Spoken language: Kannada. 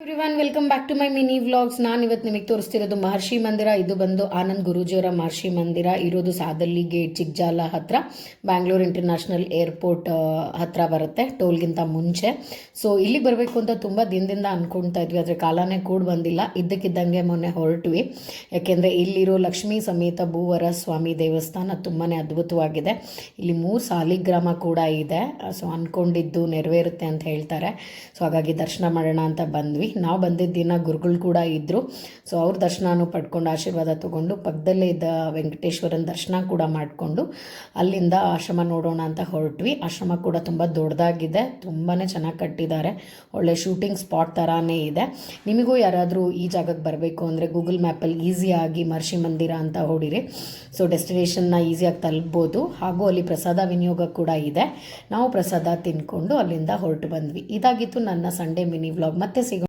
Everyone welcome back to my mini vlogs ನಾನು ಇವತ್ತು ನಿಮಗೆ ತೋರಿಸ್ತಿರೋದು ಮಹರ್ಷಿ ಮಂದಿರ. ಇದು ಬಂದು ಆನಂದ್ ಗುರುಜಿಯವರ ಮಹರ್ಷಿ ಮಂದಿರ. ಇರೋದು ಸಾದಲ್ಲಿ ಗೇಟ್ ಚಿಕ್ಜಾಲ ಹತ್ರ. ಬ್ಯಾಂಗ್ಳೂರ್ ಇಂಟರ್ನ್ಯಾಷನಲ್ ಏರ್ಪೋರ್ಟ್ ಹತ್ರ ಬರುತ್ತೆ. ಟೋಲ್ಗಿಂತ ಮುಂಚೆ. ಸೊ ಇಲ್ಲಿಗೆ ಬರಬೇಕು ಅಂತ ತುಂಬ ದಿನದಿಂದ ಅಂದ್ಕೊಳ್ತಾ ಇದ್ವಿ. ಆದರೆ ಕಾಲನೇ ಕೂಡ ಬಂದಿಲ್ಲ. ಇದ್ದಕ್ಕಿದ್ದಂಗೆ ಮೊನ್ನೆ ಹೊರಟ್ವಿ. ಯಾಕೆಂದರೆ ಇಲ್ಲಿರೋ ಲಕ್ಷ್ಮೀ ಸಮೇತ ಭೂವರ ಸ್ವಾಮಿ ದೇವಸ್ಥಾನ ತುಂಬಾ ಅದ್ಭುತವಾಗಿದೆ. ಇಲ್ಲಿ ಮೂರು ಸಾಲಿಗ್ರಾಮ ಕೂಡ ಇದೆ. ಸೊ ಅಂದ್ಕೊಂಡಿದ್ದು ನೆರವೇರುತ್ತೆ ಅಂತ ಹೇಳ್ತಾರೆ. ಸೊ ಹಾಗಾಗಿ ದರ್ಶನ ಮಾಡೋಣ ಅಂತ ಬಂದ್ವಿ. ನಾವು ಬಂದಿದ್ದ ದಿನ ಗುರುಗಳು ಕೂಡ ಇದ್ದರು ಸೊ ಅವ್ರ ದರ್ಶನನೂ ಪಡ್ಕೊಂಡು ಆಶೀರ್ವಾದ ತಗೊಂಡು ಪಕ್ಕದಲ್ಲೇ ಇದ್ದ ವೆಂಕಟೇಶ್ವರನ ದರ್ಶನ ಕೂಡ ಮಾಡಿಕೊಂಡು ಅಲ್ಲಿಂದ ಆಶ್ರಮ ನೋಡೋಣ ಅಂತ ಹೊರಟ್ವಿ. ಆಶ್ರಮ ಕೂಡ ತುಂಬ ದೊಡ್ಡದಾಗಿದೆ ತುಂಬಾ ಚೆನ್ನಾಗಿ ಕಟ್ಟಿದ್ದಾರೆ ಒಳ್ಳೆ ಶೂಟಿಂಗ್ ಸ್ಪಾಟ್ ಥರಾನೇ ಇದೆ. ನಿಮಗೂ ಯಾರಾದರೂ ಈ ಜಾಗಕ್ಕೆ ಬರಬೇಕು ಅಂದರೆ ಗೂಗಲ್ ಮ್ಯಾಪಲ್ಲಿ ಈಸಿಯಾಗಿ ಮಹರ್ಷಿ ಮಂದಿರ ಅಂತ ಹೊಡಿರಿ. ಸೊ ಡೆಸ್ಟಿನೇಷನ್ನ ಈಸಿಯಾಗಿ ತಲುಪ್ಬೋದು ಹಾಗೂ ಅಲ್ಲಿ ಪ್ರಸಾದ ವಿನಿಯೋಗ ಕೂಡ ಇದೆ. ನಾವು ಪ್ರಸಾದ ತಿನ್ಕೊಂಡು ಅಲ್ಲಿಂದ ಹೊರಟು ಬಂದ್ವಿ. ಇದಾಗಿತ್ತು ನನ್ನ ಸಂಡೇ ಮಿನಿ ವ್ಲಾಗ್ ಮತ್ತೆ ಸಿಗೋ